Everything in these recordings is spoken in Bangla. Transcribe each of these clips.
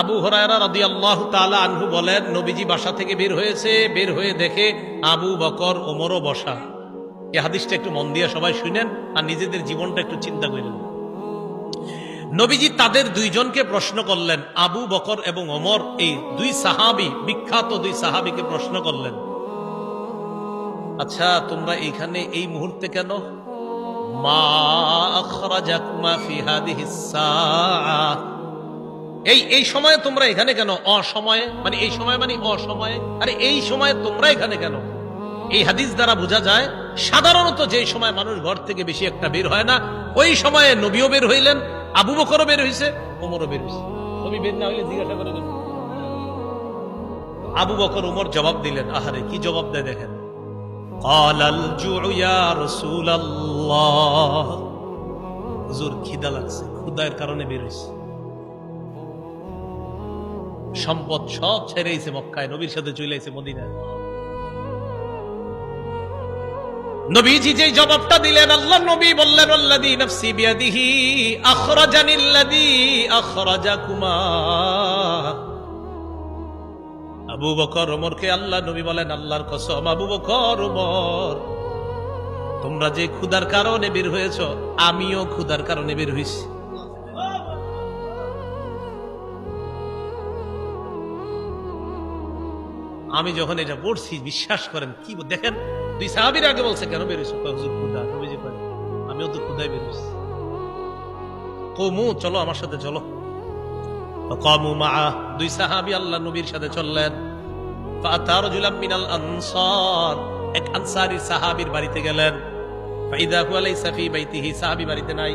আবু হরায়রা রাদিয়াল্লাহু তাআলা আনহু বলেন, নবীজি বাসা থেকে বের হয়েছে, বের হয়ে দেখে আবু বকর, ওমরও বসা। এই হাদিসটা একটু মন দিয়ে সবাই শুনেন আর নিজেদের জীবনটা একটু চিন্তা করেন নবীজি তাদের দুইজনকে প্রশ্ন করলেন, আবু বকর এবং ওমর, এই দুই সাহাবি, বিখ্যাত দুই সাহাবিকে প্রশ্ন করলেন আচ্ছা তোমরা এইখানে এই মুহূর্তে কেন? মা এই এই সময়ে তোমরা এখানে কেন? অসময়ে? মানে এই সময় মানে অসময়ে? আরে এই সময়ে তোমরা এখানে কেন? এই হাদিস দ্বারা বোঝা যায়, সাধারণত যে সময় মানুষ ঘর থেকে বেশি একটা বের হয় না, ওই সময়ে নবীও বের হইলেন, আবু বকরও বের হইছে, ওমরও বের হইছে। নবী বের না হইলে জিজ্ঞাসা করে আবু বকর, ওমর জবাব দিলেন, আহারে, কি জবাব দেয় দেখেন। খিদা লাগছে খুদায়ের কারণে বের হইছে। সম্পদ সব ছেড়েছে মক্কায়, নবীর সাথে চলে আইছে মদিনায়। নবীজি যে জবাবটা দিলেন, আল্লাহ নবী বললেন, আল্লাযী নাফসি বিয়াদিহি আখরাজানিল্লাযী আখরাজাকুমা। আবু বকর ওমরকে আল্লাহ নবী বলেন, আল্লাহর কসম, আবু বকর ওমর, তোমরা যে ক্ষুধার কারণে বের হয়েছ, আমিও ক্ষুধার কারণে বের হইছি আমি যখন এটা পড়ছি বিশ্বাস করেন কি দেখেন দুই সাহাবির আগে বলছে কেন বেরোইছো কয়, হুজুর ক্ষুধা নবীজি কয়, আমিও তো বেরোইছি কমু চলো আমার সাথে চলো। কমু মা দুই সাহাবি আল্লাহ নবীর সাথে চললেন। ফাতার জুলাম মিনাল আনসার এক আনসারি সাহাবীর বাড়িতে গেলেন। ফাইদা হু আলাইসা ফি বাইতিহি সাহাবী বাড়িতে নাই।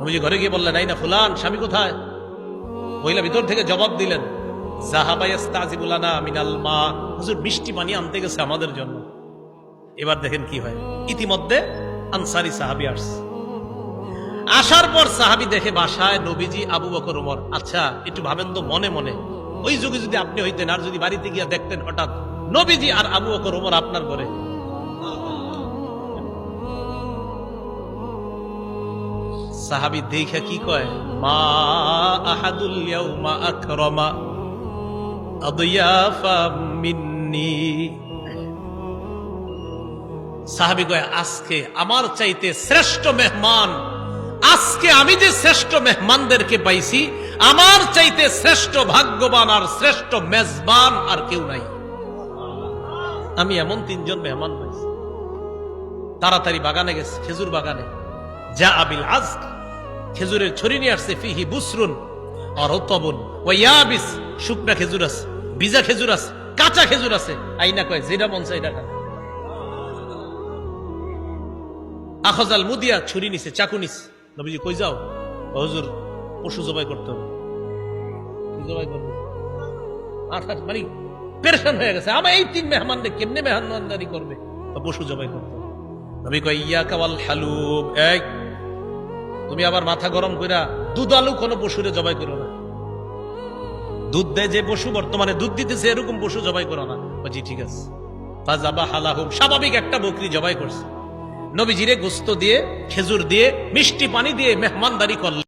নবীজি ঘরে গিয়ে বললেন, এই না ফুলান, স্বামী কোথায়? মহিলা ভিতর থেকে জবাব দিলেন ইতিমধ্যে আনসারি আসার পর সাহাবি দেখে বাসায় নবীজি আবু আচ্ছা একটু ভাবেন তো মনে মনে। ওই যুগে যদি আপনি হইতেন আর যদি বাড়িতে গিয়া দেখতেন হঠাৎ নবীজি আর আবু বকর, উমর আপনার ঘরে। সাহাবি দেখা কি কয়? মা আহাদুল ইয়াউমা আকরামা সাহাবি কয়, আজকে আমার চাইতে শ্রেষ্ঠ মেহমান, আজকে আমি যে শ্রেষ্ঠ মেহমানদেরকে পাইছি, আমার চাইতে শ্রেষ্ঠ ভাগ্যবান আর শ্রেষ্ঠ মেজবান আর কেউ নাই। আমি এমন তিনজন মেহমান পাইছি। তাড়াতাড়ি বাগানে গেছে, খেজুর বাগানে। যা আবিল আজ খেজুরের ছড়ি নিয়ে আসছে, ফিহি বুসরুন আর তবন ও ইয়াবিস শুকনা খেজুর আছে বিজা খেজুর আছে, কাঁচা খেজুর আছে। আইনা কয়, যেটা মন চাই আখজাল মুদিয়া ছুরি নিছে, চাকু নিছে। নবীজি কই যাও? হুজুর, পশু জবাই করতে হবে। জবাই করবে? আঠাশ মানে পেরেশান হয়ে গেছে। আমার এই তিন মেহমানদের কেমনে মেহমানদারি করবে? পশু জবাই করতে হবে। নবী কয় ইয়া কাওয়াল হালুব। এই তুমি আবার মাথা গরম কইরা দুধ আলু কোনো পশুরে জবাই করো না। দুধ দেয় যে পশু, বর্তমানে দুধ দিতেছে, এরকম পশু জবাই করো না। জি, ঠিক আছে। ফাজাবা হালাহুম, স্বাভাবিক একটা বকরি জবাই করছে। নবীজিরে গোস্ত দিয়ে, খেজুর দিয়ে, মিষ্টি পানি দিয়ে মেহমানদারি করলেন।